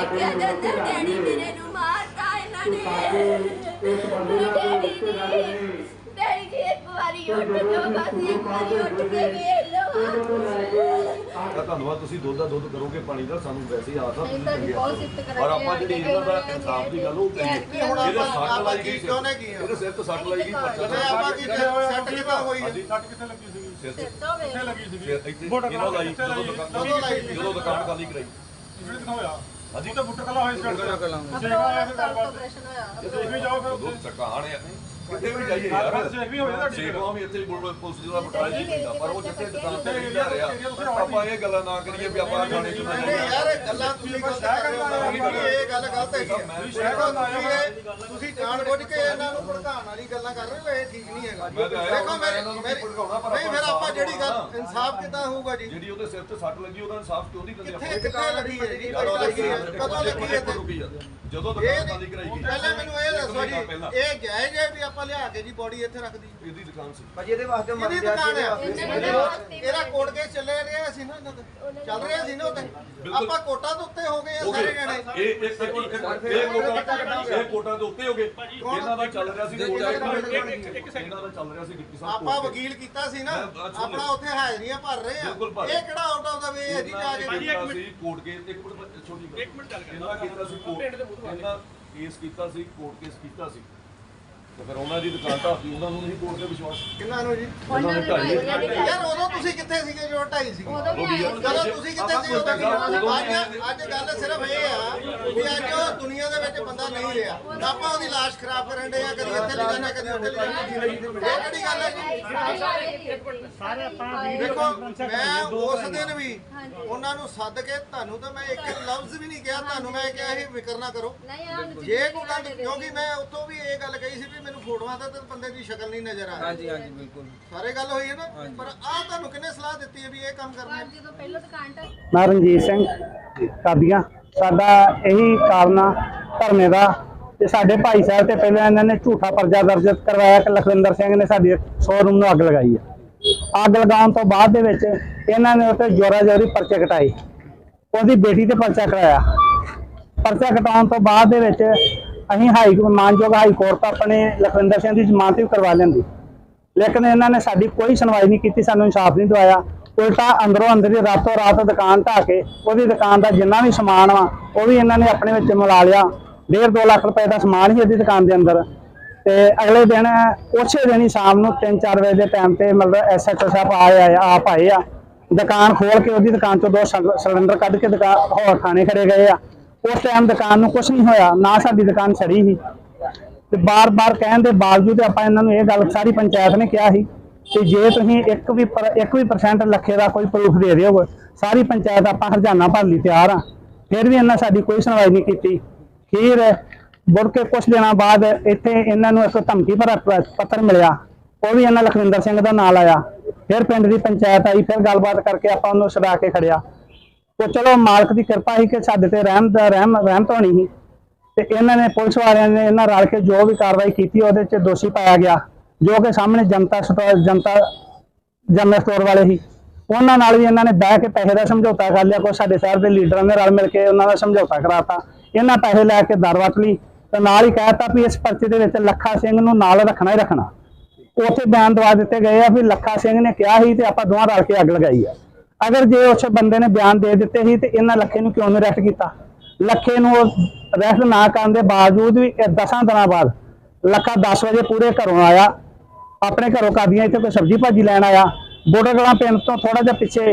ਵੇਖਿਆ ਜਾਂਦਾ ਡੈਡੀ ਮੇਰੇ ਨੂੰ ਮਾਰਤਾ ਇਹਨਾਂ ਨੇ। ਡੈਡੀ ਜੀ ਡੈਡੀ ਜੀ ਇੱਕ ਵਾਰੀ ਉੱਠ ਜਾਓ ਬਸ ਇੱਕ ਵਾਰੀ ਉੱਠ ਕੇ ਵੇਖ ਲਓ। ਤਾਂ ਧੰਨਵਾਦ ਤੁਸੀਂ ਦੁੱਧ ਦਾ ਦੁੱਧ ਕਰੋਗੇ ਪਾਣੀ ਦਾ ਸਾਨੂੰ ਵੈਸੇ ਹੀ ਆਸ ਆ ਨਹੀਂ ਤੁਸੀਂ ਤਾਂ ਚੰਗੇ ਬਹੁਤ। ਸਿਫਤ ਪਰ ਕਰਾਂਗੇ ਆਪਾਂ ਜਿਹੜੀ ਇਹਨਾਂ ਦਾ ਇਨਸਾਫ ਦੀ ਗੱਲ ਉਹ ਨਹੀਂ, ਹੁਣ ਇਹਦੇ ਸੱਟ ਲੱਗ ਗਈ ਕੀ ਚਾਹੁੰਦੇ ਕੀ? ਇਹਦੇ ਸਿਰ ਤੇ ਸੱਟ ਲੱਗ ਗਈ ਪਰਚਾ ਆਪਾਂ ਕੀ ਸੈੱਟ ਕਿੱਦਾਂ ਹੋਈ ਹੈ ਸੱਟ ਕਿੱਥੇ ਲੱਗੀ ਸੀਗੀ ਸਿਰ ਤੇ ਕਿੱਥੇ ਲੱਗੀ ਸਿਰ ਇੱਥੇ ਇਹਨਾਂ ਲਾਈ? ਕਿੱਥੇ ਜਦੋਂ ਲਾਈ? ਦੁਕਾਨ ਖਾਲੀ ਕਰਾਈ। ਜਿਹੜੇ ਦਿਨ ਹਾਂਜੀ ਤਾਂ ਬੁੱਟ ਕਲਾ ਹੋਈ ਸਟਾਰਟ ਫਿਰ ਗੱਲਬਾਤ ਆਪਰੇਸ਼ਨ ਹੋਇਆ। ਸੇਖ ਵੀ ਜਾਓ ਫਿਰ ਉਦੋਂ ਉੱਥੇ ਦੁਕਾਨ ਹੈ ਕਿਤੇ ਵੀ ਜਾਈਏ ਯਾਰ। ਸੇਖ ਵੀ ਹੋਈ ਤੁਹਾਡੀ ਸੇਖਵਾਂ ਵੀ ਇੱਥੇ ਬੁਲਬੁਲ ਪੁਲਿਸ ਜਿਹੜਾ ਬਟਾਲਾ ਜੀ ਹੁੰਦਾ ਪਰ ਉਹ ਜਿੱਥੇ ਦੁਕਾਨ ਤੇ ਏਰੀਆ ਰਿਹਾ। ਆਪਾਂ ਇਹ ਗੱਲਾਂ ਨਾ ਕਰੀਏ ਵੀ ਆਪਾਂ ਥਾਣੇ ਚ ਨਾ ਨਹੀਂ ਜਾਈਏ ਯਾਰ ਗੱਲਾਂ ਤੁਸੀਂ ਗਲਤ ਕਰ ਰਹੇ ਹੋ ਕਿ ਇਹ ਗੱਲ ਗਲਤ ਹੈਗੀ ਹੈ ਦੇਖੋ ਤੁਸੀਂ ਜਾਣ ਬੁੱਝ ਕੇ ਇਹਨਾਂ ਨੂੰ ਭੜਕਾਉਣ ਵਾਲੀ ਗੱਲਾਂ ਕਰ ਰਹੇ ਹੋ ਇਹ ਠੀਕ ਨਹੀਂ ਹੈਗਾ। ਦੇਖੋ ਮੇਰੀ ਨੂੰ ਮੇਰੀ- ਭੜਕਾਉਣਾ, ਪਰ ਨਹੀਂ ਫਿਰ ਆਪਾਂ ਆਪਾਂ ਜਿਹੜੀ ਗੱਲ ਇਨਸਾਫ਼ ਕਿੱਦਾਂ ਹੋਊਗਾ ਜੀ? ਜਿਹੜੀ ਉਹਦੇ ਸਿਰ ਤੇ ਸੱਟ ਲੱਗੀ ਉਹਦਾ ਇਨਸਾਫ ਕਿਉਂ ਨਹੀਂ ਦਿੰਦੇ ਕਿੱਥੇ ਕਿੱਥੇ ਲੱਗੀ ਹੈ ਜੀ? ਕਦੋਂ ਲੱਗੀ ਹੈ? ਕਦੋਂ ਲੱਗੀ ਹੈ ਜਦੋਂ ਦੁਕਾਨ ਖਾਲੀ ਕਰਾਈ ਗਈ। ਪਹਿਲਾਂ ਮੈਨੂੰ ਇਹ ਦੱਸੋ ਜੀ। ਇਹ ਜਾਇਜ਼ ਹੈ ਵੀ ਆਪਾਂ ਲਿਆ ਕੇ ਜੀ ਬੋਡੀ ਇੱਥੇ ਰੱਖ ਦੀ। ਇਹਦੀ ਦੁਕਾਨ ਸੀ। ਭਾਜੀ ਇਹਦੇ ਵਾਸਤੇ ਮਰ ਗਿਆ ਦੁਕਾਨ ਇਹਦਾ ਕੋਰਟ ਕੇਸ ਚੱਲੇ ਰਿਹਾ ਸੀ ਨਾ ਇਹਨਾਂ ਦਾ। ਚੱਲ ਰਿਹਾ ਸੀ ਨਾ ਉੱਤੇ ਆਪਾਂ ਕੋਟਾ ਦੇ ਉੱਤੇ ਹੋ ਗਏ ਆ ਸਾਰੇ ਜਣੇ। ਇਹ ਇੱਕ ਇੱਕ ਇਹ ਕੋਟਾ ਇਹ ਕੋਟਾ ਦੇ ਉੱਤੇ ਹੋ ਗਏ। ਇਹਨਾਂ ਦਾ ਚੱਲ ਰਿਹਾ ਸੀ ਕੋਟਾ ਇਹਨਾਂ ਦਾ ਚੱਲ ਰਿਹਾ ਸੀ ਡਿਪਟੀ ਸਾਹਿਬ ਆਪਾਂ ਵਕੀਲ ਕੀਤਾ ਸੀ ਨਾ। ਆਪਣਾ ਉੱਥੇ ਹਾਜ਼ਰੀਆਂ ਭਰ ਰਹੇ ਆ। ਇਹ ਕਿਹੜਾ ਆਊਟ ਆਫ ਦਾ ਵੇ ਹੈ ਜੀ ਜਾ ਕੇ? Court case. ਇੱਕ ਮਿੰਟ ਛੋਟੀ ਇੱਕ ਮਿੰਟ ਚੱਲ ਇਹਨਾਂ ਕੀਤਾ ਸੀ ਕੋਰਟ। ਇਹਨਾਂ ਕੇਸ ਕੀਤਾ ਸੀ ਕੋਰਟ ਕੇਸ ਕੀਤਾ ਸੀ। ਤੇ ਫਿਰ ਉਹਨਾਂ ਦੀ ਦੁਕਾਨ ਢਾਤੀ ਉਹਨਾਂ ਨੂੰ ਨਹੀਂ ਕੋਰਟ ਤੇ ਵਿਸ਼ਵਾਸ। ਕਿੰਨਾਂ ਨੂੰ ਜੀ? ਉਹਨਾਂ ਨੇ ਭਾਈ ਉਹਨਾਂ ਨੇ ਯਾਰ ਉਦੋਂ ਤੁਸੀਂ ਕਿੱਥੇ ਸੀਗੇ ਜੋ ਢਾਈ ਸੀਗੇ? ਉਦੋਂ ਵੀ ਆਏ ਸੀ। ਜਦੋਂ ਤੁਸੀਂ ਕਿੱਥੇ ਸੀ ਉਦੋਂ? ਵੀ ਅੱਜ ਅੱਜ ਗੱਲ ਸਿਰਫ ਇਹ ਆ ਵੀ ਅੱਜ ਉਹ ਦੁਨੀਆ ਦੇ ਵਿੱਚ ਬੰਦਾ ਨਹੀਂ ਰਿਹਾ। ਆਪਾਂ ਉਹਦੀ ਲਾਸ਼ ਖਰਾਬ ਕਰਨ ਦੇ ਆ ਕਦੀ ਇੱਥੇ ਲੈ ਜਾਂਦੇ ਕਦੀ ਉੱਥੇ ਲੈ ਜਾਂਦੇ ਇਹ ਕਿਹੜੀ ਗੱਲ ਹੈ ਜੀ? ਸਾਰੇ ਆਪਾਂ ਦੇਖੋ ਮੈਂ ਉਸ ਦਿਨ ਵੀ ਉਹਨਾਂ ਨੂੰ ਸੱਦ ਕੇ ਤੁਹਾਨੂੰ ਤਾਂ ਮੈਂ ਇੱਕ ਲਫ਼ਜ਼ ਵੀ ਨਹੀਂ ਕਿਹਾ ਤੁਹਾਨੂੰ ਮੈਂ ਕਿਹਾ ਇਹ ਫਿਕਰ ਨਾ ਕਰੋ। ਨਹੀਂ ਆ ਜੇ ਕੋਈ ਗੱਲ ਕਿਉਂਕਿ ਮੈਂ ਉੱਥੋਂ ਵੀ ਇਹ ਗੱਲ ਕਹੀ ਸੀ ਵੀ ਮੈਨੂੰ ਫੋਟੋਆਂ ਦਾ ਤਾਂ ਬੰਦੇ ਦੀ ਸ਼ਕਲ ਨਹੀਂ ਨਜ਼ਰ ਆ ਰਹੀ। ਹਾਂਜੀ ਹਾਂਜੀ ਬਿਲਕੁਲ। ਸਾਰੇ ਗੱਲ ਹੋਈ ਹੈ ਨਾ? ਪਰ ਆਹ ਤੁਹਾਨੂੰ ਕਿੰਨੇ ਸਲਾਹ ਦਿੱਤੀ ਹੈ ਵੀ ਇਹ ਕੰਮ ਕਰਨਾ ਹੈ? ਜਦੋਂ ਪਹਿਲਾਂ ਦੁਕਾਨ ਤੇ ਮੈਂ ਰਣਜੀਤ ਸਿੰਘ ਕਾਦੀਆਂ ਸਾਡਾ ਇਹੀ ਕਾਰਨ ਆ ਧਰਨੇ ਦਾ ਤੇ ਸਾਡੇ ਭਾਈ ਸਾਹਿਬ ਤੇ ਪਹਿਲਾਂ ਇਹਨਾਂ ਨੇ ਝੂਠਾ ਪਰਚਾ ਦਰਜ ਕਰਵਾਇਆ ਕਿ ਲਖਵਿੰਦਰ ਸਿੰਘ ਨੇ ਸਾਡੀ ਸ਼ੋਰੂਮ ਨੂੰ ਅੱਗ ਲਗਾਈ ਹੈ। ਅੱਗ ਲਗਾਉਣ ਤੋਂ ਬਾਅਦ ਦੇ ਵਿੱਚ ਇਹਨਾਂ ਨੇ ਉੱਤੇ ਜੋਰਾ ਜੋਰੀ ਪਰਚੇ ਕਟਾਏ। ਉਹਦੀ ਬੇਟੀ ਤੇ ਪਰਚਾ ਕਰਾਇਆ। ਪਰਚਾ ਕਟਾਉਣ ਤੋਂ ਬਾਅਦ ਦੇ ਵਿੱਚ ਅਸੀਂ ਹਾਈ ਮਾਨਯੋਗ ਹਾਈ ਕੋਰਟ ਆਪਣੇ ਲਖਵਿੰਦਰ ਸਿੰਘ ਦੀ ਜ਼ਮਾਨਤ ਵੀ ਕਰਵਾ ਲੈਂਦੀ। ਲੇਕਿਨ ਇਹਨਾਂ ਨੇ ਸਾਡੀ ਕੋਈ ਸੁਣਵਾਈ ਨਹੀਂ ਕੀਤੀ, ਸਾਨੂੰ ਇਨਸਾਫ ਨਹੀਂ ਦਵਾਇਆ। ਉਲਟਾ ਅੰਦਰੋਂ ਅੰਦਰ ਹੀ ਰਾਤੋਂ ਰਾਤ ਦੁਕਾਨ ਢਾਹ ਕੇ ਉਹਦੀ ਦੁਕਾਨ ਦਾ ਜਿੰਨਾ ਵੀ ਸਮਾਨ ਵਾ, ਉਹ ਵੀ ਇਹਨਾਂ ਨੇ ਆਪਣੇ ਵਿੱਚ ਮਿਲਾ ਲਿਆ। ਡੇਢ 2 ਲੱਖ ਰੁਪਏ ਦਾ ਸਮਾਨ ਹੀ ਉਹਦੀ ਦੁਕਾਨ ਦੇ ਅੰਦਰ। ਤੇ ਅਗਲੇ ਦਿਨ, ਉਸੇ ਦਿਨ ਹੀ ਸ਼ਾਮ ਨੂੰ 3-4 ਵਜੇ ਦੇ ਟਾਈਮ ਤੇ ਮਤਲਬ ਐਸਐਚਓ ਸਾਹਿਬ ਆਏ ਆ, ਆਪ ਆਏ ਆ। ਦੁਕਾਨ ਖੋਲ ਕੇ ਉਹਦੀ ਦੁਕਾਨ ਚੋਂ ਦੋ ਸਿਲ- ਸਿਲੰਡਰ ਕੱਢ ਕੇ ਦੁਕਾਨ ਹੋਰ ਖਾਣੇ ਖੜੇ ਗਏ ਆ। ਉਸ ਟਾਈਮ ਦੁਕਾਨ ਨੂੰ ਕੁਝ ਨਹੀਂ ਹੋਇਆ, ਨਾ ਸਾਡੀ ਦੁਕਾਨ ਛੜੀ ਸੀ। ਤੇ ਬਾਰ-ਬਾਰ ਕਹਿਣ ਦੇ ਬਾਵਜੂਦ ਆਪਾਂ ਇਹਨਾਂ ਨੂੰ ਇਹ ਗੱਲ ਸਾਰੀ ਪੰਚਾਇਤ ਨੇ ਕਿਹਾ ਸੀ ਕਿ ਜੇ ਤੁਸੀਂ ਇੱਕ ਵੀ ਇੱਕ ਵੀ ਪਰਸੈਂਟ ਲੱਖੇ ਦਾ ਕੋਈ ਪ੍ਰੂਫ ਦੇ ਦਿਓ, ਸਾਰੀ ਪੰਚਾਇਤ ਆਪਾਂ ਹਰਜਾਨਾ ਭਰਨ ਲਈ ਤਿਆਰ ਆ। ਫਿਰ ਵੀ ਇਹਨਾਂ ਸਾਡੀ ਕੋਈ ਸੁਣਵਾਈ ਨਹੀਂ ਕੀਤੀ। ਫਿਰ ਮੁੜ ਕੇ ਕੁਝ ਦਿਨਾਂ ਬਾਅਦ ਇੱਥੇ ਇਹਨਾਂ ਨੂੰ ਇੱਕ ਧਮਕੀ ਭਰਾ, ਪੱਤਰ ਮਿਲਿਆ। ਉਹ ਵੀ ਇਹਨਾਂ ਲਖਵਿੰਦਰ ਸਿੰਘ ਦਾ ਨਾਂ ਆਇਆ। ਫਿਰ ਪਿੰਡ ਦੀ ਪੰਚਾਇਤ ਆਈ, ਫਿਰ ਗੱਲਬਾਤ ਕਰਕੇ ਆਪਾਂ ਉਹਨੂੰ ਛਡਾ ਕੇ ਖੜਿਆ। ਉਹ ਚਲੋ ਮਾਲਕ ਦੀ ਕਿਰਪਾ ਸੀ ਕਿ ਸਾਡੇ ਤੇ ਰਹਿਮ ਦਾ ਰਹਿਮ ਰਹਿਮਤ ਹੋਣੀ ਸੀ। ਤੇ ਇਹਨਾਂ ਨੇ ਪੁਲਿਸ ਵਾਲਿਆਂ ਨੇ ਇਹਨਾਂ ਰਲ ਕੇ ਜੋ ਵੀ ਕਾਰਵਾਈ ਕੀਤੀ, ਉਹਦੇ 'ਚ ਦੋਸ਼ੀ ਪਾਇਆ ਗਿਆ, ਜੋ ਕਿ ਸਾਹਮਣੇ Janta store Janta, general store ਵਾਲੇ ਸੀ। ਉਹਨਾਂ ਨਾਲ ਵੀ ਇਹਨਾਂ ਨੇ ਬਹਿ ਕੇ ਪੈਸੇ ਦਾ ਸਮਝੌਤਾ ਕਰ ਲਿਆ ਕੋਈ ਸਾਡੇ ਸ਼ਹਿਰ ਦੇ ਲੀਡਰਾਂ ਨੇ ਰਲ ਮਿਲ ਕੇ ਉਹਨਾਂ ਦਾ ਸਮਝੌਤਾ ਕਰਾਤਾ। ਇਹਨਾਂ ਪੈਸੇ ਲੈ ਕੇ ਦਰ ਵੱਟ ਲਈ ਤੇ ਨਾਲ ਹੀ ਕਹਿਤਾ ਵੀ ਇਸ ਪਰਚੇ ਦੇ ਵਿੱਚ ਲੱਖਾ ਸਿੰਘ ਨੂੰ ਨਾਲ ਰੱਖਣਾ ਹੀ ਰੱਖਣਾ। ਉੱਥੇ ਬਿਆਨ ਦਵਾ ਦਿੱਤੇ ਗਏ ਆ ਵੀ ਲੱਖਾ ਸਿੰਘ ਨੇ ਕਿਹਾ ਸੀ ਤੇ ਆਪਾਂ ਦੋਵਾਂ ਰਲ ਕੇ ਅੱਗ ਲਗਾਈ ਆ। ਅਗਰ ਜੇ ਉਸ ਬੰਦੇ ਨੇ ਬਿਆਨ ਦੇ ਦਿੱਤੇ ਸੀ ਤੇ ਇਹਨਾਂ ਲੱਖੇ ਨੂੰ ਕਿਉਂ ਨਹੀਂ ਰੈਸਟ ਕੀਤਾ? ਲੱਖੇ ਨੂੰ ਰੈਸਟ ਨਾ ਕਰਨ ਦੇ ਬਾਵਜੂਦ ਵੀ ਇਹ ਦਸਾਂ ਦਿਨਾਂ ਬਾਅਦ ਲੱਖਾ 10 ਵਜੇ ਪੂਰੇ ਘਰੋਂ ਆਇਆ ਆਪਣੇ ਘਰੋਂ ਕਾਦੀਆਂ ਇੱਥੇ ਕੋਈ ਸਬਜ਼ੀ ਭਾਜੀ ਲੈਣ ਆਇਆ ਬੋੜਗਲਾ ਪਿੰਡ ਤੋਂ ਥੋੜਾ ਜਿਹਾ ਪਿੱਛੇ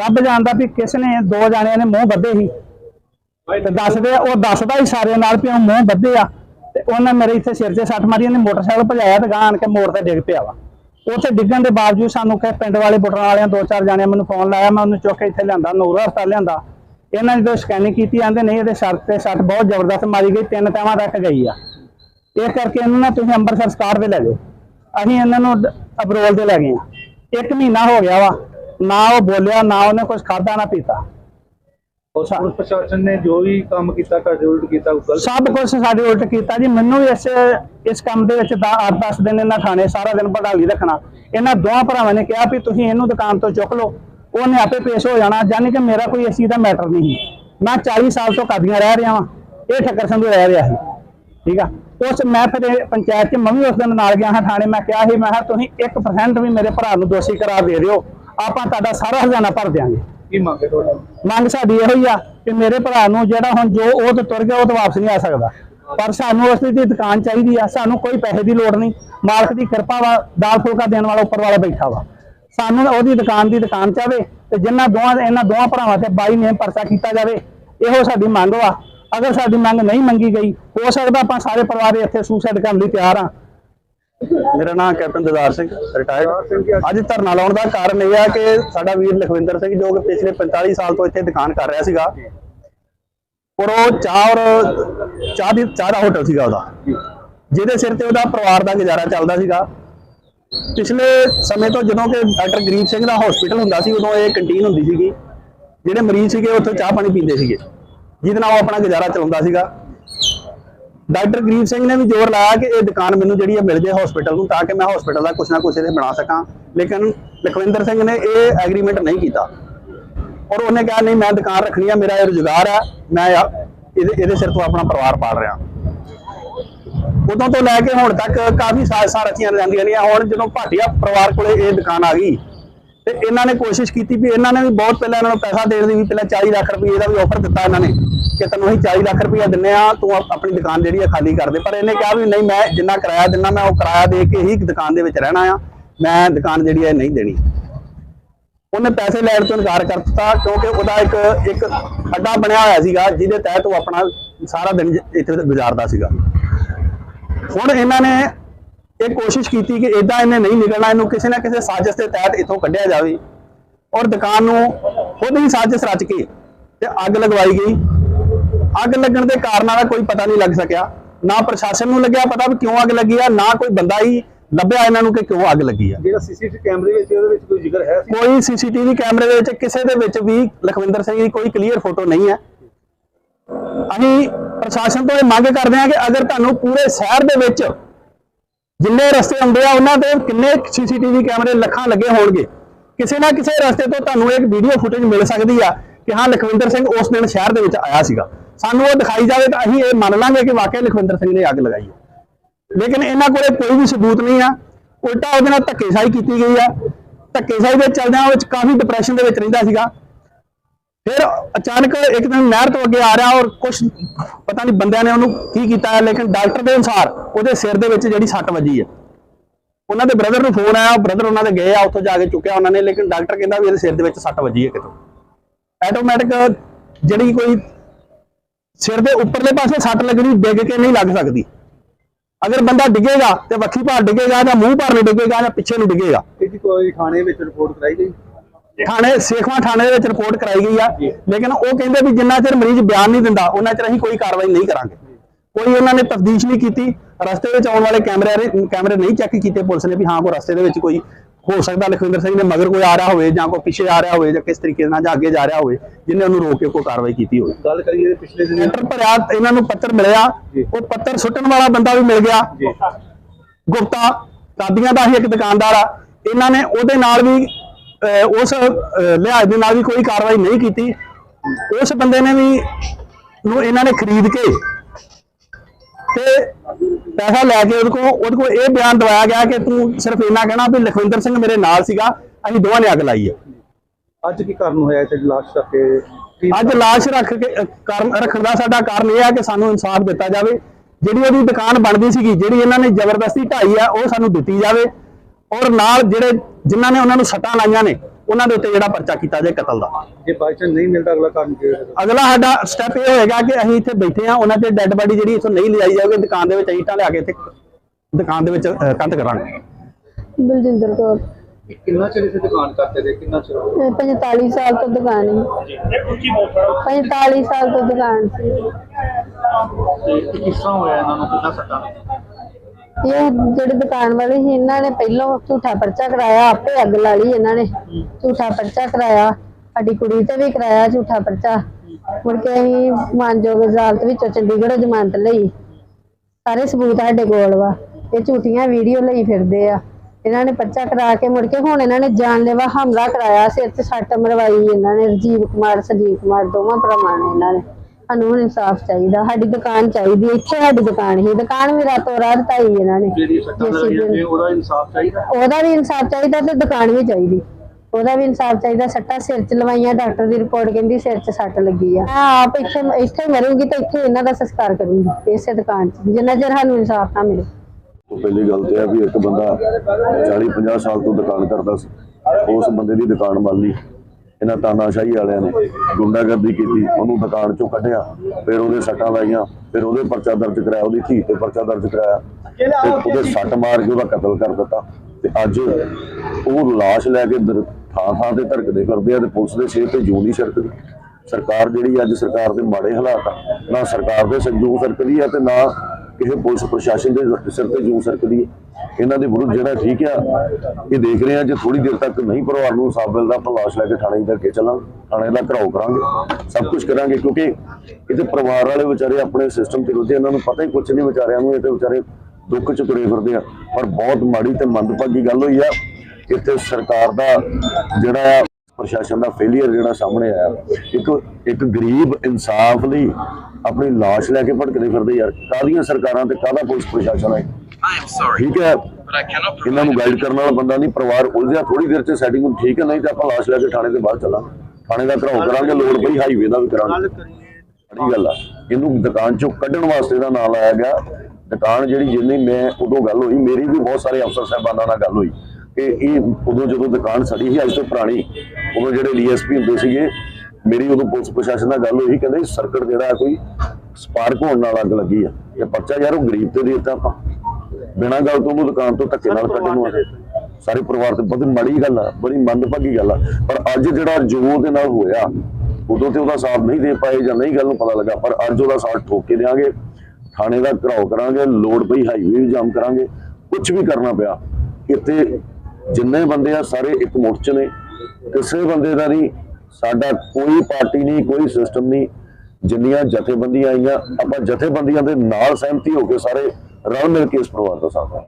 ਰੱਬ ਜਾਣਦਾ ਵੀ ਕਿਸ ਨੇ ਦੋ ਜਾਣਿਆਂ ਨੇ ਮੂੰਹ ਵੱਧੇ ਸੀ। ਤੇ ਦੱਸਦੇ ਆ, ਉਹ ਦੱਸਦਾ ਹੀ ਸਾਰੇ ਨਾਲ ਵੀ ਉਹ ਮੂੰਹ ਵੱਧੇ ਆ ਤੇ ਉਹਨਾਂ ਮੇਰੇ ਇੱਥੇ ਸਿਰ 'ਤੇ ਸੱਟ ਮਾਰੀ ਇਹਨੇ ਮੋਟਰਸਾਈਕਲ ਭਜਾਇਆ ਤੇ ਗਾਂ ਆਣ ਕੇ ਮੋੜ ਤੇ ਡਿੱਗ ਪਿਆ ਵਾ। ਉੱਥੇ ਡਿੱਗਣ ਦੇ ਬਾਵਜੂਦ ਸਾਨੂੰ ਕਹੇ ਪਿੰਡ ਵਾਲੇ ਬੁੱਟਰਾਂ ਵਾਲਿਆਂ ਦੋ ਚਾਰ ਜਾਣਿਆਂ ਮੈਨੂੰ ਫੋਨ ਲਾਇਆ, ਮੈਂ ਉਹਨੂੰ ਚੁੱਕ ਕੇ ਇੱਥੇ ਲਿਆਂਦਾ, ਨੂਰ ਹਸਪਤਾਲ ਲਿਆਂਦਾ। ਇਹਨਾਂ ਨੇ ਜਦੋਂ ਸਕੈਨਿੰਗ ਕੀਤੀ, ਆਂਦੇ ਨਹੀਂ, ਇਹਦੇ ਸਰ ਤੇ ਸੱਟ ਬਹੁਤ ਜ਼ਬਰਦਸਤ ਮਾਰੀ ਗਈ, ਤਿੰਨ ਟਾਵਾਂ ਤੱਕ ਗਈ ਆ। ਇਹ ਕਰਕੇ ਇਹਨਾਂ ਨੂੰ ਤੁਸੀਂ ਅੰਮ੍ਰਿਤਸਰ ਸਕਾਰ ਦੇ ਲੈ ਜਾਓ। ਅਸੀਂ ਇਹਨਾਂ ਨੂੰ ਡ- ਅਬਰੋਲ ਦੇ ਲੈ ਗਏ ਆ। ਇੱਕ ਮਹੀਨਾ ਹੋ ਗਿਆ ਵਾ, ਨਾ ਉਹ ਬੋਲਿਆ, ਨਾ ਉਹਨੇ ਕੁਝ ਖਾਦਾ ਨਾ ਪੀਤਾ। ਪੁਲਿਸ ਪ੍ਰਸ਼ਾਸਨ ਨੇ ਜੋ ਵੀ ਕੰਮ ਕੀਤਾ ਤੁਹਾਡੇ ਉਲਟ ਕੀਤਾ ਉਹ ਗਲਤ ਸਭ ਕੁਝ ਸਾਡੇ ਉਲਟ ਕੀਤਾ ਜੀ। ਮੈਨੂੰ ਵੀ ਇਸ ਇਸ ਕੰਮ ਦੇ ਵਿੱਚ ਦਾ 8-10 ਦਿਨ ਇਹਨਾਂ ਥਾਣੇ ਸਾਰਾ ਦਿਨ ਬੜਾਲੀ ਰੱਖਣਾ। ਇਹਨਾਂ ਦੋਹਾਂ ਭਰਾਵਾਂ ਨੇ ਕਿਹਾ ਵੀ ਤੁਸੀਂ ਇਹਨੂੰ ਦੁਕਾਨ ਤੋਂ ਚੁੱਕ ਲਓ। ਉਹਨੇ ਆਪੇ ਪੇਸ਼ ਹੋ ਜਾਣਾ। ਜਾਨੀ ਕਿ ਮੇਰਾ ਕੋਈ ਚੀਜ਼ ਦਾ ਮੈਟਰ ਨਹੀਂ ਸੀ। ਮੈਂ 40 ਸਾਲ ਤੋਂ ਕਾਦੀਆਂ ਰਹਿ ਰਿਹਾ ਵਾਂ। ਇਹ ਠੱਕਰ ਸੰਧੂ ਰਹਿ ਰਿਹਾ ਸੀ। ਠੀਕ ਆ? ਉਸ ਮੈਂ ਫਿਰ ਪੰਚਾਇਤ ਚ ਮੈਂ ਵੀ ਉਸ ਦਿਨ ਨਾਲ ਗਿਆ ਹਾਂ ਥਾਣੇ। ਮੈਂ ਕਿਹਾ ਸੀ ਮੈਂ ਕਿਹਾ ਤੁਸੀਂ 1% ਵੀ ਮੇਰੇ ਭਰਾ ਨੂੰ ਦੋਸ਼ੀ ਕਰਾਰ ਦੇ ਦਿਓ। ਆਪਾਂ ਤੁਹਾਡਾ ਸਾਰਾ ਹਜ਼ਾਨਾ ਭਰ ਦਿਆਂਗੇ। ਕੀ ਮੰਗੇ ਤੁਹਾਡੀ? ਮੰਗ ਸਾਡੀ ਇਹੋ ਹੀ ਆ ਕਿ ਮੇਰੇ ਭਰਾ ਨੂੰ ਜਿਹੜਾ ਹੁਣ ਜੋ ਉਹ ਤੇ ਤੁਰ ਗਿਆ, ਉਹ ਤਾਂ ਵਾਪਸ ਨਹੀਂ ਆ ਸਕਦਾ। ਪਰ ਸਾਨੂੰ ਉਸ ਦੀ ਦੁਕਾਨ ਚਾਹੀਦੀ ਆ, ਸਾਨੂੰ ਕੋਈ ਪੈਸੇ ਦੀ ਲੋੜ ਨਹੀਂ। ਮਾਲਕ ਦੀ ਕਿਰਪਾ ਵਾ, ਦਾਲ ਫੁਲਕਾ ਦੇਣ ਵਾਲਾ ਉੱਪਰ ਵਾਲਾ ਬੈਠਾ ਵਾ। ਸਾਨੂੰ ਉਹਦੀ ਦੁਕਾਨ ਦੀ ਦੁਕਾਨ ਚਾਵੇ ਤੇ ਜਿੰਨਾ ਦੋਵਾਂ ਇਹਨਾਂ ਦੋਵਾਂ ਭਰਾਵਾਂ ਤੇ ਬਾਈ ਨੇ ਪਰਚਾ ਕੀਤਾ ਜਾਵੇ, ਇਹੋ ਸਾਡੀ ਮੰਗ ਵਾ। ਅਗਰ ਸਾਡੀ ਮੰਗ ਨਹੀਂ ਮੰਗੀ ਗਈ, ਹੋ ਸਕਦਾ ਆਪਾਂ ਸਾਰੇ ਪਰਿਵਾਰ ਇੱਥੇ ਸੁਸਾਈਡ ਕਰਨ ਲਈ ਤਿਆਰ ਆ। ਮੇਰਾ ਨਾਮ ਕੈਪਟਨ ਦਦਾਰ ਸਿੰਘ ਰਿਟਾਇਰਡ ਅੱਜ ਧਰਨਾ ਲਾਉਣ ਦਾ ਕਾਰਨ ਇਹ ਆ ਕਿ ਸਾਡਾ ਵੀਰ ਲਖਵਿੰਦਰ ਸਿੰਘ ਜੋ ਕਿ ਪਿਛਲੇ 45 ਸਾਲ ਤੋਂ ਇੱਥੇ ਦੁਕਾਨ ਕਰ ਰਿਹਾ ਸੀਗਾ ਔਰ ਉਹ ਚਾਹ ਔਰ ਚਾਹ ਦੀ ਚਾਹ ਦਾ ਹੋਟਲ ਸੀਗਾ ਉਹਦਾ। ਜਿਹਦੇ ਸਿਰ ਤੇ ਉਹਦਾ ਪਰਿਵਾਰ ਦਾ ਗੁਜ਼ਾਰਾ ਚੱਲਦਾ ਸੀਗਾ। ਪਿਛਲੇ ਸਮੇਂ ਤੋਂ ਜਦੋਂ ਕਿ ਡਾਕਟਰ ਗਰੀਬ ਸਿੰਘ ਦਾ ਹਸਪੀਟਲ ਹੁੰਦਾ ਸੀ ਉਦੋਂ ਇਹ ਕੰਟੀਨ ਹੁੰਦੀ ਸੀਗੀ ਜਿਹੜੇ ਮਰੀਜ਼ ਸੀਗੇ ਉੱਥੇ ਚਾਹ ਪਾਣੀ ਪੀਂਦੇ ਸੀਗੇ। ਜਿਹਦੇ ਨਾਲ ਉਹ ਆਪਣਾ ਗੁਜ਼ਾਰਾ ਚਲਾਉਂਦਾ ਸੀਗਾ। ਡਾਕਟਰ ਗਰੀਬ ਸਿੰਘ ਨੇ ਵੀ ਜ਼ੋਰ ਲਾਇਆ ਕਿ ਇਹ ਦੁਕਾਨ ਮੈਨੂੰ ਜਿਹੜੀ ਹੈ ਮਿਲ ਜੇ ਹਸਪੀਟਲ ਨੂੰ, ਤਾਂ ਕਿ ਮੈਂ ਹਸਪੀਟਲ ਦਾ ਕੁਛ ਨਾ ਕੁਛ ਇਹਦੇ ਬਣਾ ਸਕਾਂ। ਲੇਕਿਨ ਲਖਵਿੰਦਰ ਸਿੰਘ ਨੇ ਇਹ ਐਗਰੀਮੈਂਟ ਨਹੀਂ ਕੀਤਾ। ਔਰ ਉਹਨੇ ਕਿਹਾ, ਨਹੀਂ, ਮੈਂ ਦੁਕਾਨ ਰੱਖਣੀ ਆ, ਮੇਰਾ ਇਹ ਰੁਜ਼ਗਾਰ ਹੈ, ਮੈਂ ਇਹਦੇ ਇਹਦੇ ਸਿਰ ਤੋਂ ਆਪਣਾ ਪਰਿਵਾਰ ਪਾਲ ਰਿਹਾ। ਉਦੋਂ ਤੋਂ ਲੈ ਕੇ ਹੁਣ ਤੱਕ ਕਾਫੀ ਸਾਜਸਾਂ ਰਚੀਆਂ ਜਾਂਦੀਆਂ ਨੇ ਹੁਣ ਜਦੋਂ ਭਾਟੀਆ ਪਰਿਵਾਰ ਕੋਲੇ ਇਹ ਦੁਕਾਨ ਆ ਗਈ, ਤੇ ਇਹਨਾਂ ਨੇ ਕੋਸ਼ਿਸ਼ ਕੀਤੀ ਵੀ ਇਹਨਾਂ ਨੇ ਵੀ ਬਹੁਤ ਪਹਿਲਾਂ ਇਹਨਾਂ ਨੂੰ ਪੈਸਾ ਦੇਣ ਦੀ ਵੀ, ਪਹਿਲਾਂ 40 ਲੱਖ ਰੁਪਏ ਦਾ ਵੀ ਆਫਰ ਦਿੱਤਾ ਇਹਨਾਂ ਨੇ। ਕਿ ਤੈਨੂੰ ਅਸੀਂ 40 ਲੱਖ ਰੁਪਇਆ ਦਿੰਨੇ ਆ, ਤੂੰ ਆਪਣੀ ਦੁਕਾਨ ਜਿਹੜੀ ਆ ਖਾਲੀ ਕਰ ਦੇ। ਪਰ ਇਹਨੇ ਕਿਹਾ ਵੀ ਨਹੀਂ, ਮੈਂ ਜਿੰਨਾ ਕਿਰਾਇਆ ਦਿੰਨਾ, ਮੈਂ ਉਹ ਕਿਰਾਇਆ ਦੇ ਕੇ ਹੀ ਦੁਕਾਨ ਦੇ ਵਿੱਚ ਰਹਿਣਾ ਆ। ਮੈਂ ਦੁਕਾਨ ਜਿਹੜੀ ਆ ਨਹੀਂ ਦੇਣੀ। ਉਹਨੇ ਪੈਸੇ ਲੈਣ ਤੋਂ ਇਨਕਾਰ ਕਰ ਦਿੱਤਾ, ਕਿਉਂਕਿ ਉਹਦਾ ਇੱਕ ਇੱਕ ਅੱਡਾ ਬਣਿਆ ਹੋਇਆ ਸੀਗਾ, ਜਿਹਦੇ ਤਹਿਤ ਉਹ ਆਪਣਾ ਸਾਰਾ ਦਿਨ ਇੱਥੇ ਗੁਜ਼ਾਰਦਾ ਸੀਗਾ। ਹੁਣ ਇਹਨਾਂ ਨੇ ਇਹ ਕੋਸ਼ਿਸ਼ ਕੀਤੀ ਕਿ ਇਦਾਂ ਇਹਨੇ ਨਹੀਂ ਨਿਕਲਣਾ, ਇਹਨੂੰ ਕਿਸੇ ਨਾ ਕਿਸੇ ਸਾਜ਼ਿਸ਼ ਦੇ ਤਹਿਤ ਇੱਥੋਂ ਕੱਢਿਆ ਜਾਵੇ। ਔਰ ਦੁਕਾਨ ਨੂੰ ਖੁਦ ਹੀ ਸਾਜ਼ਿਸ਼ ਰਚ ਕੇ ਤੇ ਅੱਗ ਲਗਵਾਈ ਗਈ। ਅੱਗ ਲੱਗਣ ਦੇ ਕਾਰਨਾਂ ਦਾ ਕੋਈ ਪਤਾ ਨਹੀਂ ਲੱਗ ਸਕਿਆ। ਨਾ ਪ੍ਰਸ਼ਾਸਨ ਨੂੰ ਲੱਗਿਆ ਪਤਾ ਵੀ ਕਿਉਂ ਅੱਗ ਲੱਗੀ ਆ ਨਾ ਕੋਈ ਬੰਦਾ ਹੀ ਲੱਭਿਆ ਇਹਨਾਂ ਨੂੰ ਕਿ ਕਿਉਂ ਅੱਗ ਲੱਗੀ ਆ। ਜਿਹੜਾ ਸੀਸੀਟੀਵੀ ਕੈਮਰੇ ਵਿੱਚ ਉਹਦੇ ਵਿੱਚ ਕੋਈ ਜ਼ਿਕਰ ਹੈ ਸੀ? ਕੋਈ ਸੀਸੀਟੀਵੀ ਕੈਮਰੇ ਦੇ ਵਿੱਚ ਕਿਸੇ ਦੇ ਵਿੱਚ ਵੀ ਲਖਵਿੰਦਰ ਸਿੰਘ ਦੀ ਕੋਈ ਕਲੀਅਰ ਫੋਟੋ ਨਹੀਂ ਹੈ। ਅਸੀਂ ਪ੍ਰਸ਼ਾਸਨ ਤੋਂ ਇਹ ਮੰਗ ਕਰਦੇ ਹਾਂ ਕਿ ਅਗਰ ਤੁਹਾਨੂੰ ਪੂਰੇ ਸ਼ਹਿਰ ਦੇ ਵਿੱਚ ਜਿੰਨੇ ਰਸਤੇ ਆਉਂਦੇ ਆ ਉਹਨਾਂ ਤੇ ਕਿੰਨੇ ਸੀਸੀਟੀਵੀ ਕੈਮਰੇ ਲੱਖਾਂ ਲੱਗੇ ਹੋਣਗੇ। ਕਿਸੇ ਨਾ ਕਿਸੇ ਰਸਤੇ ਤੋਂ ਤੁਹਾਨੂੰ ਇੱਕ ਵੀਡੀਓ ਫੁਟੇਜ ਮਿਲ ਸਕਦੀ ਆ ਕਿ ਹਾਂ ਲਖਵਿੰਦਰ ਸਿੰਘ ਉਸ ਦਿਨ ਸ਼ਹਿਰ ਦੇ ਵਿੱਚ ਆਇਆ ਸੀਗਾ। ਸਾਨੂੰ ਉਹ ਦਿਖਾਈ ਜਾਵੇ ਤਾਂ ਅਸੀਂ ਇਹ ਮੰਨ ਲਾਂਗੇ ਕਿ ਵਾਕਿਆ ਲਖਵਿੰਦਰ ਸਿੰਘ ਨੇ ਅੱਗ ਲਗਾਈ ਹੈ। ਲੇਕਿਨ ਇਹਨਾਂ ਕੋਲੇ ਕੋਈ ਵੀ ਸਬੂਤ ਨਹੀਂ ਆ। ਉਲਟਾ ਉਹਦੇ ਨਾਲ ਧੱਕੇਸ਼ਾਹੀ ਕੀਤੀ ਗਈ ਆ। ਧੱਕੇਸ਼ਾਹੀ ਦੇ ਚੱਲਦਿਆਂ ਉਹ ਵਿੱਚ ਕਾਫੀ ਡਿਪਰੈਸ਼ਨ ਦੇ ਵਿੱਚ ਰਹਿੰਦਾ ਸੀਗਾ। ਫਿਰ ਅਚਾਨਕ ਇੱਕ ਦਿਨ ਨਹਿਰ ਤੋਂ ਅੱਗੇ ਆ ਰਿਹਾ ਔਰ ਕੁਝ ਪਤਾ ਨਹੀਂ ਬੰਦਿਆਂ ਨੇ ਉਹਨੂੰ ਕੀ ਕੀਤਾ ਹੈ ਲੇਕਿਨ ਡਾਕਟਰ ਦੇ ਅਨੁਸਾਰ ਉਹਦੇ ਸਿਰ ਦੇ ਵਿੱਚ ਜਿਹੜੀ ਸੱਟ ਵੱਜੀ ਹੈ। ਉਹਨਾਂ ਦੇ ਬ੍ਰਦਰ ਨੂੰ ਫੋਨ ਆਇਆ ਬ੍ਰਦਰ ਉਹਨਾਂ ਦੇ ਗਏ ਆ, ਉੱਥੋਂ ਜਾ ਕੇ ਚੁੱਕਿਆ ਉਹਨਾਂ ਨੇ, ਲੇਕਿਨ ਡਾਕਟਰ ਕਹਿੰਦਾ ਵੀ ਇਹਦੇ ਸਿਰ ਦੇ ਵਿੱਚ ਸੱਟ ਵੱਜੀ ਹੈ ਕਿਤੋਂ। ਆਟੋਮੈਟਿਕ ਜਿਹੜੀ ਕੋਈ ਸਿਰ ਦੇ ਉੱਪਰਲੇ ਪਾਸੇ ਸੱਟ ਲੱਗਣੀ ਡਿੱਗ ਕੇ ਨਹੀਂ ਲੱਗ ਸਕਦੀ। ਅਗਰ ਬੰਦਾ ਡਿੱਗੇਗਾ ਤੇ ਵੱਖੀ ਭਾਰ ਡਿੱਗੇਗਾ ਜਾਂ ਮੂੰਹ ਭਾਰ ਨੂੰ ਡਿੱਗੇਗਾ ਜਾਂ ਪਿੱਛੇ ਨੂੰ ਡਿੱਗੇਗਾ। ਇਹਦੀ ਕੋਈ ਥਾਣੇ ਵਿੱਚ ਰਿਪੋਰਟ ਕਰਾਈ ਗਈ? ਥਾਣੇ ਸੇਖਵਾਂ ਥਾਣੇ ਦੇ ਵਿੱਚ ਰਿਪੋਰਟ ਕਰਾਈ ਗਈ ਆ। ਲੇਕਿਨ ਉਹ ਕਹਿੰਦੇ ਵੀ ਜਿੰਨਾ ਚਿਰ ਮਰੀਜ਼ ਬਿਆਨ ਨਹੀਂ ਦਿੰਦਾ ਉਹਨਾਂ ਚਿਰ ਅਸੀਂ ਕੋਈ ਕਾਰਵਾਈ ਨਹੀਂ ਕਰਾਂਗੇ। ਕੋਈ ਉਹਨਾਂ ਨੇ ਤਫਤੀਸ਼ ਨਹੀਂ ਕੀਤੀ ਰਸਤੇ ਵਿੱਚ ਆਉਣ ਵਾਲੇ ਕੈਮਰੇ ਕੈਮਰੇ ਨਹੀਂ ਚੈੱਕ ਕੀਤੇ ਪੁਲਿਸ ਨੇ ਵੀ ਹਾਂ ਕੋਈ ਰਸਤੇ ਦੇ ਵਿੱਚ ਕੋਈ ਹੋ ਸਕਦਾ ਲਖਵਿੰਦਰ ਸਿੰਘ ਨੇ ਮਗਰ ਕੋਈ ਆ ਰਿਹਾ ਹੋਵੇ ਜਾਂ ਕੋਈ ਪਿੱਛੇ ਆ ਰਿਹਾ ਹੋਵੇ ਜਾਂ ਕਿਸ ਤਰੀਕੇ ਨਾਲ ਜਾਂ ਅੱਗੇ ਜਾ ਰਿਹਾ ਹੋਵੇ ਜਿਨੇ ਉਹਨੂੰ ਰੋਕ ਕੇ ਕੋਈ ਕਾਰਵਾਈ ਕੀਤੀ ਹੋਵੇ। ਗੱਲ ਕਰੀਏ ਪਿਛਲੇ ਦਿਨ ਲੈਂਟਰ ਭਰਿਆ ਇਹਨਾਂ ਨੂੰ ਪੱਤਰ ਮਿਲਿਆ ਉਹ ਪੱਤਰ ਸੁੱਟਣ ਵਾਲਾ ਬੰਦਾ ਵੀ ਮਿਲ ਗਿਆ। ਗੁਪਤਾ ਦਾਦੀਆਂ ਦਾ ਹੀ ਇੱਕ ਦੁਕਾਨਦਾਰ ਆ। ਇਹਨਾਂ ਨੇ ਉਹਦੇ ਨਾਲ ਵੀ ਉਸ ਲਿਹਾਜ਼ ਦੇ ਨਾਲ ਵੀ ਕੋਈ ਕਾਰਵਾਈ ਨਹੀਂ ਕੀਤੀ। ਉਸ ਬੰਦੇ ਨੇ ਵੀ ਨੂੰ ਇਹਨਾਂ ਨੇ ਖਰੀਦ ਕੇ ਤੇ ਪੈਸਾ ਲੈ ਕੇ ਉਹਦੇ ਕੋਲ ਉਹਦੇ ਕੋਲ ਇਹ ਬਿਆਨ ਦਵਾਇਆ ਗਿਆ ਕਿ ਤੂੰ ਸਿਰਫ ਇੰਨਾ ਕਹਿਣਾ ਵੀ ਲਖਵਿੰਦਰ ਸਿੰਘ ਮੇਰੇ ਨਾਲ ਸੀਗਾ ਅਸੀਂ ਦੋਵਾਂ ਨੇ ਅੱਗ ਲਾਈ ਹੈ ਅੱਜ ਕੀ ਕਾਰਨ ਹੋਇਆ ਇੱਥੇ ਲਾਸ਼ ਰੱਖ ਕੇ? ਅੱਜ ਲਾਸ਼ ਰੱਖ ਕੇ ਕਾਰਨ ਰੱਖਣ ਦਾ ਸਾਡਾ ਕਾਰਨ ਇਹ ਹੈ ਕਿ ਸਾਨੂੰ ਇਨਸਾਫ ਦਿੱਤਾ ਜਾਵੇ। ਜਿਹੜੀ ਉਹਦੀ ਦੁਕਾਨ ਬਣਦੀ ਸੀਗੀ ਜਿਹੜੀ ਇਹਨਾਂ ਨੇ ਜ਼ਬਰਦਸਤੀ ਢਾਈ ਆ ਉਹ ਸਾਨੂੰ ਦਿੱਤੀ ਜਾਵੇ। ਔਰ ਨਾਲ ਜਿਹੜੇ ਜਿਨ੍ਹਾਂ ਨੇ ਉਹਨਾਂ ਨੂੰ ਸੱਟਾਂ ਲਾਈਆਂ ਨੇ ਉਹਨਾਂ ਦੇ ਉੱਤੇ ਜਿਹੜਾ ਪਰਚਾ ਕੀਤਾ ਜਾਏ ਕਤਲ ਦਾ। ਜੇ ਬਾਈ ਚਾਂਸ ਨਹੀਂ ਮਿਲਦਾ ਅਗਲਾ ਕਾਰਨ ਕੀ ਹੋਏਗਾ? ਅਗਲਾ ਸਾਡਾ ਸਟੈਪ ਇਹ ਹੋਏਗਾ ਕਿ ਅਸੀਂ ਇੱਥੇ ਬੈਠੇ ਆ ਉਹਨਾਂ ਤੇ ਡੈੱਡ ਬਾਡੀ ਜਿਹੜੀ ਇੱਥੋਂ ਨਹੀਂ ਲਿਜਾਈ ਜਾਵੇਗੀ ਦੁਕਾਨ ਦੇ ਵਿੱਚ ਇੱਟਾਂ ਲਿਆ ਕੇ ਇੱਥੇ ਦੁਕਾਨ ਦੇ ਵਿੱਚ ਕੰਧ ਕਰਾਂਗੇ। ਬਲਜਿੰਦਰ ਕੌਰ। ਕਿੰਨਾ ਚਿਰ ਇੱਥੇ ਦੁਕਾਨ ਕਰਦੇ ਰਹੇ? ਕਿੰਨਾ ਚਿਰ ਹੋ ਗਿਆ? ਇਹ 45 ਸਾਲ ਤੋਂ ਦੁਕਾਨ ਹੈ। 45 ਸਾਲ ਤੋਂ ਦੁਕਾਨ ਸੀ। ਤੇ ਇਹ ਕਿਸ ਤਰ੍ਹਾਂ ਹੋਇਆ ਇਹਨਾਂ ਨੂੰ? ਕਿੰਨਾ ਸੱਟਾਂ? ਇਹ ਜਿਹੜੇ ਦੁਕਾਨ ਵਾਲੇ ਸੀ, ਇਹਨਾਂ ਨੇ ਪਹਿਲਾਂ ਝੂਠਾ ਪਰਚਾ ਕਰਾਇਆ, ਆਪੇ ਅੱਗ ਲਾ ਲਈ ਇਹਨਾਂ ਨੇ। ਝੂਠਾ ਪਰਚਾ ਕਰਾਇਆ, ਸਾਡੀ ਕੁੜੀ ਤੇ ਵੀ ਕਰਾਇਆ ਝੂਠਾ ਪਰਚਾ। ਮੁੜ ਕੇ ਅਸੀਂ ਮਾਨਯੋਗ ਅਦਾਲਤ ਵਿੱਚੋਂ ਚੰਡੀਗੜ੍ਹ ਜ਼ਮਾਨਤ ਲਈ। ਸਾਰੇ ਸਬੂਤ ਸਾਡੇ ਕੋਲ ਵਾ। ਇਹ ਝੂਠੀਆਂ ਵੀਡੀਓ ਲਈ ਫਿਰਦੇ ਆ। ਇਹਨਾਂ ਨੇ ਪਰਚਾ ਕਰਾ ਕੇ ਮੁੜ ਕੇ ਹੁਣ ਇਹਨਾਂ ਨੇ ਜਾਨਲੇਵਾ ਹਮਲਾ ਕਰਾਇਆ, ਸਿਰ 'ਚ ਸੱਟ ਮਰਵਾਈ ਇਹਨਾਂ ਨੇ। ਰਜੀਵ ਕੁਮਾਰ, ਸੰਜੀਵ ਕੁਮਾਰ, ਦੋਵਾਂ ਭਰਾਵਾਂ ਨੇ ਇਹਨਾਂ ਨੇ। ਸਾਨੂੰ ਹੁਣ ਇਨਸਾਫ ਚਾਹੀਦਾ ਸਾਡੀ ਦੁਕਾਨ ਚਾਹੀਦੀ ਹੈ। ਇੱਥੇ ਸਾਡੀ ਦੁਕਾਨ ਹੀ ਦੁਕਾਨ ਵੀ ਰਾਤੋਂ ਰਾਤ ਢਾਈ ਇਹਨਾਂ ਨੇ। ਜਿਹੜੀ ਸੱਟਾਂ JCB ਲੱਗੀਆਂ ਨੇ ਉਹਦਾ ਇਨਸਾਫ ਚਾਹੀਦਾ? ਉਹਦਾ ਵੀ ਇਨਸਾਫ ਚਾਹੀਦਾ ਤੇ ਦੁਕਾਨ ਵੀ ਚਾਹੀਦੀ। ਉਹਦਾ ਵੀ ਇਨਸਾਫ ਚਾਹੀਦਾ ਸੱਟਾਂ ਸਿਰ 'ਚ ਲਵਾਈਆਂ ਡਾਕਟਰ ਦੀ ਰਿਪੋਰਟ ਕਹਿੰਦੀ ਸਿਰ 'ਚ ਸੱਟ ਲੱਗੀ ਆ। ਮੈਂ ਆਪ ਇੱਥੇ ਇੱਥੇ ਮਰੂੰਗੀ ਤੇ ਇੱਥੇ ਇਹਨਾਂ ਦਾ ਸੰਸਕਾਰ ਕਰੂੰਗੀ ਇਸੇ ਦੁਕਾਨ 'ਚ ਜਿੰਨਾ ਚਿਰ ਸਾਨੂੰ ਇਨਸਾਫ ਨਾ ਮਿਲੇ। ਪਹਿਲੀ ਗੱਲ ਤੇ ਹੈ ਵੀ ਇੱਕ ਬੰਦਾ 40 50 ਸਾਲ ਤੋਂ ਦੁਕਾਨ ਕਰਦਾ ਸੀ। ਉਸ ਬੰਦੇ ਦੀ ਦੁਕਾਨ ਮੰਨ ਲਈ। ਇਹਨਾਂ ਤਾਨਾਸ਼ਾਹੀ ਵਾਲਿਆਂ ਨੇ ਗੁੰਡਾਗਰਦੀ ਕੀਤੀ ਉਹਨੂੰ ਦੁਕਾਨ ਚੋਂ ਕੱਢਿਆ ਫਿਰ ਉਹਦੇ ਸੱਟਾਂ ਲਾਈਆਂ ਫਿਰ ਉਹਦੇ ਪਰਚਾ ਦਰਜ ਕਰਾਇਆ ਉਹਦੀ ਧੀ ਤੇ ਪਰਚਾ ਦਰਜ ਕਰਾਇਆ ਤੇ ਉਹਦੇ ਸੱਟ ਮਾਰ ਕੇ ਉਹਦਾ ਕਤਲ ਕਰ ਦਿੱਤਾ ਤੇ ਅੱਜ ਉਹ ਲਾਸ਼ ਲੈ ਕੇ ਥਾਂ ਥਾਂ ਤੇ ਧੜਕਦੇ ਫਿਰਦੇ ਆ ਤੇ ਪੁਲਿਸ ਦੇ ਸਿਰ ਤੇ ਜੂੰ ਨਹੀਂ ਸਰਕਦੀ ਸਰਕਾਰ ਜਿਹੜੀ ਅੱਜ ਸਰਕਾਰ ਦੇ ਮਾੜੇ ਹਾਲਾਤ ਆ ਨਾ ਸਰਕਾਰ ਦੇ ਸੰਜੂ ਸਰਕਦੀ ਆ ਤੇ ਨਾ ਕਿਸੇ ਪੁਲਿਸ ਪ੍ਰਸ਼ਾਸਨ ਦੇ ਸਿਰ ਤੇ ਜੂ ਸਰਕਦੀ ਹੈ। ਇਹਨਾਂ ਦੇ ਵਿਰੁੱਧ ਜਿਹੜਾ ਠੀਕ ਆ, ਇਹ ਦੇਖ ਰਹੇ ਆ ਜੇ ਥੋੜੀ ਦੇਰ ਤੱਕ ਨਹੀਂ ਪਰਿਵਾਰ ਨੂੰ ਇਨਸਾਫ ਮਿਲਦਾ, ਆਪਾਂ ਲਾਸ਼ ਲੈ ਕੇ ਥਾਣੇ ਦਾ ਅੱਗੇ ਚੱਲਾਂਗੇ, ਥਾਣੇ ਦਾ ਘਰਾਓ ਕਰਾਂਗੇ, ਸਭ ਕੁਝ ਕਰਾਂਗੇ ਕਿਉਂਕਿ ਇਹਦੇ ਪਰਿਵਾਰ ਵਾਲੇ ਵਿਚਾਰੇ ਆਪਣੇ ਸਿਸਟਮ ਤੇ ਰੁੱਝੇ, ਇਹਨਾਂ ਨੂੰ ਪਤਾ ਹੀ ਕੁਝ ਨਹੀਂ ਵਿਚਾਰਿਆਂ ਨੂੰ, ਇਹ ਤੇ ਵਿਚਾਰੇ ਦੁੱਖ ਚ ਤੁਰੇ ਫਿਰਦੇ ਆ। ਪਰ ਬਹੁਤ ਮਾੜੀ ਤੇ ਮੰਦਭਾਗੀ ਗੱਲ ਹੋਈ ਆ, ਇੱਥੇ ਸਰਕਾਰ ਦਾ ਜਿਹੜਾ ਪ੍ਰਸ਼ਾਸਨ ਦਾ ਫੇਲਿਅਰ ਜਿਹੜਾ ਸਾਹਮਣੇ ਆਇਆ ਇੱਕ ਇੱਕ ਗਰੀਬ ਇਨਸਾਫ ਲਈ ਆਪਣੀ ਲਾਸ਼ ਲੈ ਕੇ ਭਟਕਦੇ ਫਿਰਦੇ ਯਾਰ ਕਾਹਦੀਆਂ ਸਰਕਾਰਾਂ ਤੇ ਕਾਹਦਾ ਪੁਲਿਸ ਪ੍ਰਸ਼ਾਸਨ ਹੈ? ਠੀਕ ਹੈ। ਇਹਨਾਂ ਨੂੰ ਗਾਈਡ ਕਰਨ ਵਾਲਾ ਬੰਦਾ ਨਹੀਂ ਪਰਿਵਾਰ ਉਲਝਿਆ ਥੋੜੀ ਦੇਰ ਚ ਸੈਟਿੰਗ ਨੂੰ ਠੀਕ ਹੈ ਨਹੀਂ ਤਾਂ ਆਪਾਂ ਲਾਸ਼ ਲੈ ਕੇ ਥਾਣੇ ਦੇ ਬਾਹਰ ਚੱਲਾਂਗੇ। ਥਾਣੇ ਦਾ ਘਰਾਓ ਕਰਾਂਗੇ ਲੋੜ ਪਈ ਹਾਈਵੇ ਦਾ ਵੀ ਕਰਾਂਗੇ। ਬੜੀ ਗੱਲ ਆ। ਇਹਨੂੰ ਦੁਕਾਨ ਚੋਂ ਕੱਢਣ ਵਾਸਤੇ ਦਾ ਨਾਂ ਲਾਇਆ ਗਿਆ। ਦੁਕਾਨ ਜਿਹੜੀ ਜਿੰਨੀ ਮੈਂ ਉਦੋਂ ਗੱਲ ਹੋਈ ਮੇਰੀ ਵੀ ਬਹੁਤ ਸਾਰੇ ਅਫਸਰ ਸਾਹਿਬਾਨਾਂ ਨਾਲ ਗੱਲ ਹੋਈ। ਕਿ ਇਹ ਉਦੋਂ ਜਦੋਂ ਦੁਕਾਨ ਸੜੀ ਸੀ ਅੱਜ ਤੋਂ ਪੁਰਾਣੀ ਉਦੋਂ ਜਿਹੜੇ ਡੀਐਸਪੀ ਹੁੰਦੇ ਸੀਗੇ ਮੇਰੀ ਉਦੋਂ ਪੁਲਿਸ ਪ੍ਰਸ਼ਾਸਨ ਨਾਲ ਗੱਲ ਹੋਈ ਕਹਿੰਦੇ ਸਰਕਟ ਜਿਹੜਾ ਕੋਈ ਸਪਾਰਕ ਹੋਣ ਨਾਲ ਅੱਗ ਲੱਗੀ ਆ। ਇਹ ਪਰਚਾ ਯਾਰ ਉਹ ਗਰੀਬ ਤੇ ਦੇ ਦਿੱਤਾ ਆਪਾਂ। ਬਿਨਾਂ ਗੱਲ ਤੋਂ ਉਹਨੂੰ ਦੁਕਾਨ ਤੋਂ ਧੱਕੇ ਨਾਲ ਕੱਢਣ ਨੂੰ ਸਾਰੇ ਪਰਿਵਾਰ ਤੇ ਬਹੁਤ ਮਾੜੀ ਗੱਲ ਆ ਬੜੀ ਮੰਦਭਾਗੀ ਗੱਲ ਆ। ਪਰ ਅੱਜ ਜਿਹੜਾ ਜੋ ਦੇ ਨਾਲ ਹੋਇਆ ਉਦੋਂ ਤੇ ਉਹਦਾ ਸਾਥ ਨਹੀਂ ਦੇ ਪਾਏ ਜਾਂ ਨਹੀਂ ਗੱਲ ਨੂੰ ਪਤਾ ਲੱਗਾ ਪਰ ਅੱਜ ਉਹਦਾ ਸਾਥ ਠੋਕ ਕੇ ਦੇਾਂਗੇ ਥਾਣੇ ਦਾ ਘਰਾਓ ਕਰਾਂਗੇ ਲੋੜ ਪਈ ਹਾਈਵੇ ਵੀ ਜਾਮ ਕਰਾਂਗੇ ਕੁਝ ਵੀ ਕਰਨਾ ਪਿਆ ਇੱਥੇ ਜਿੰਨੇ ਬੰਦੇ ਆ ਸਾਰੇ ਇੱਕ ਮੁੱਠ ਚ ਨੇ। ਕਿਸੇ ਬੰਦੇ ਦਾ ਨਹੀਂ, ਸਾਡਾ ਕੋਈ ਪਾਰਟੀ ਨਹੀਂ, ਕੋਈ ਸਿਸਟਮ ਨਹੀਂ। ਜਿੰਨੀਆਂ ਜਥੇਬੰਦੀਆਂ ਆਈਆਂ, ਆਪਾਂ ਜਥੇਬੰਦੀਆਂ ਦੇ ਨਾਲ ਸਹਿਮਤੀ ਹੋ ਕੇ ਸਾਰੇ ਰਲ ਮਿਲ ਕੇ ਇਸ ਪਰਿਵਾਰ ਦਾ ਸਾਥ